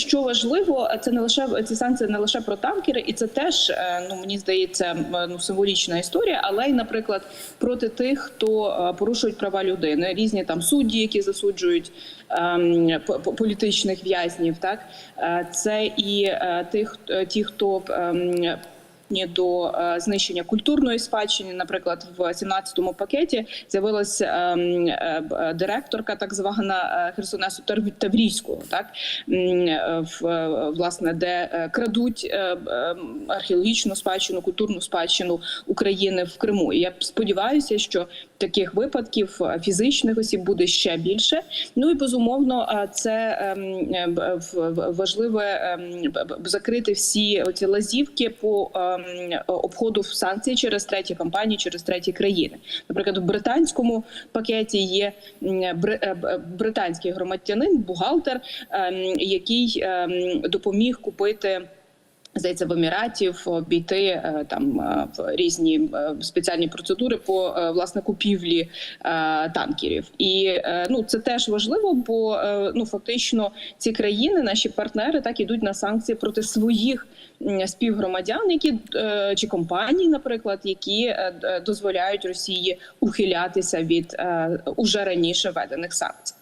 що важливо, це не лише ці санкції не лише про танкери, і це теж е, ну мені здається ну символічна історія, але й, наприклад, проти тих, хто е, порушують права людини, різні там судді, які засуджують ем, по- по- політичних в'язнів. Так Е, це і е, тих, е, ті, хто ем, ні до е, знищення культурної спадщини. Наприклад, в 17-му пакеті з'явилася ем, е, директорка, так звана е, Херсонесу Таврійського, так в власне, де крадуть археологічну спадщину, культурну спадщину України в Криму. І я сподіваюся, що таких випадків фізичних осіб буде ще більше. Ну і безумовно, це ем, важливе ем, закрити всі оці лазівки по обходу санкцій через треті компанії, через треті країни. Наприклад, в британському пакеті є е, британський громадянин, бухгалтер, ем, який ем, допоміг купити. Здається, в Еміратів обійти е, там е, в різні е, спеціальні процедури по е, власне купівлі е, танкерів, і е, ну це теж важливо, бо е, ну фактично ці країни, наші партнери, так ідуть на санкції проти своїх співгромадян, які е, чи компаній, наприклад, які е, дозволяють Росії ухилятися від е, уже раніше введених санкцій.